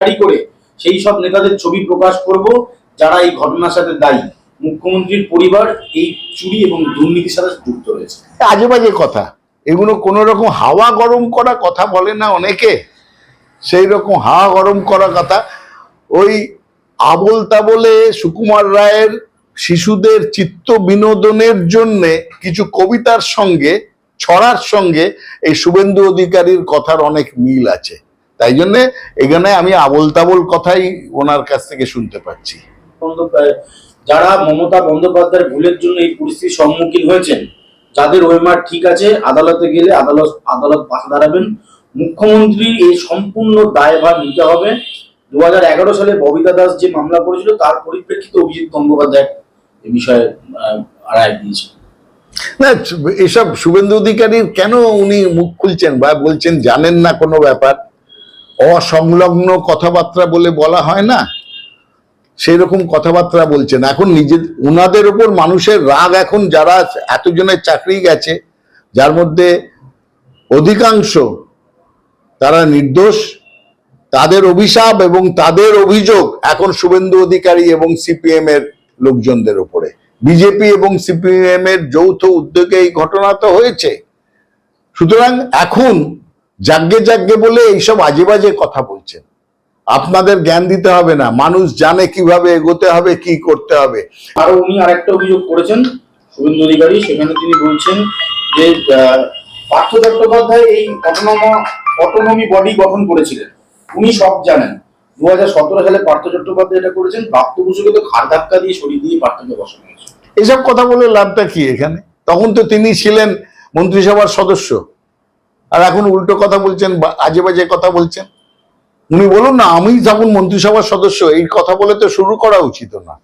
জারি করে সেই সব নেতাদের ছবি প্রকাশ করব, যারা এই ঘটনার সাথে দায়ী। মুখ্যমন্ত্রীর পরিবার এই চুরি এবং দুর্নীতির সাথে যুক্ত রয়েছে। আজে বাজে কথা। এগুলো কোনো রকম হাওয়া গরম করা কথা বলে না অনেকে। সেই রকম হাওয়া গরম করা কথা। ওই আবল তাবলে সুকুমার রায়ের শিশুদের চিত্ত বিনোদনের জন্য কিছু কবিতার সঙ্গে, ছড়ার সঙ্গে এই শুভেন্দু অধিকারীর কথার অনেক মিল আছে। তাই জন্য এখানে আমি আবল তাবল কথাই ওনার কাছ থেকে শুনতে পাচ্ছি। যারা মমতা বন্দ্যোপাধ্যায়ের ভুলের জন্য এই পরিস্থিতির সম্মুখীন হয়েছেন যাদের ওয়েমার ঠিক আছে আদালতে গেলে আদালত আদালত পাশে দাঁড়াবেন। মুখ্যমন্ত্রী এই সম্পূর্ণ দায়ভার নিতে হবে। দু এগারো সালে ববিতা দাস যে মামলা করেছিল তার পরিপ্রেক্ষিতে অভিজিৎ গঙ্গোপাধ্যায় এ বিষয়ে রায় দিয়েছে না এসব শুভেন্দু অধিকারীর কেন উনি মুখ খুলছেন বা বলছেন জানেন না কোনো ব্যাপার? অসংলগ্ন কথাবার্তা বলে বলা হয় না? সেই রকম কথাবার্তা বলছেন। এখন নিজের ওনাদের উপর মানুষের রাগ এখন যারা এতজনের চাকরি গেছে, যার মধ্যে অধিকাংশ তারা নির্দোষ, তাদের অভিশাপ এবং তাদের অভিযোগ এখন শুভেন্দু অধিকারী এবং সিপিএম এর লোকজনদের উপরে। বিজেপি এবং সিপিএম এর যৌথ উদ্যোগে এই ঘটনা তো হয়েছে। সুতরাং এখন যাজ্ঞে যাজ্ঞে বলে এইসব আজে বাজে কথা বলছেন। আপনাদের জ্ঞান দিতে হবে না মানুষ জানে কীভাবে এগোতে হবে কি করতে হবে। আর উনি আরেকটা অভিযোগ করেছেন শুভেন্দু অধিকারী সেখানে তিনি বলছেন যে পার্থ চট্টোপাধ্যায় এই অটোনমা অটোনমি বডি গঠন করেছিলেন। উনি সব জানেন। দু হাজার সতেরো সালে পার্থ চট্টোপাধ্যায় এটা করেছেন প্রাপ্ত বসুকে তো ঘাড় ধাক্কা দিয়ে সরিয়ে দিয়ে পার্থকে বসানো হয়েছে। এসব কথা বলে লাভটা কি এখানে? তখন তো তিনি ছিলেন মন্ত্রিসভার সদস্য। আর এখন উল্টো কথা বলছেন আজে বাজে কথা বলছেন। উনি বলুন না আমি যেমন মন্ত্রিসভার সদস্য, এই কথা বলে তো শুরু করা উচিত না।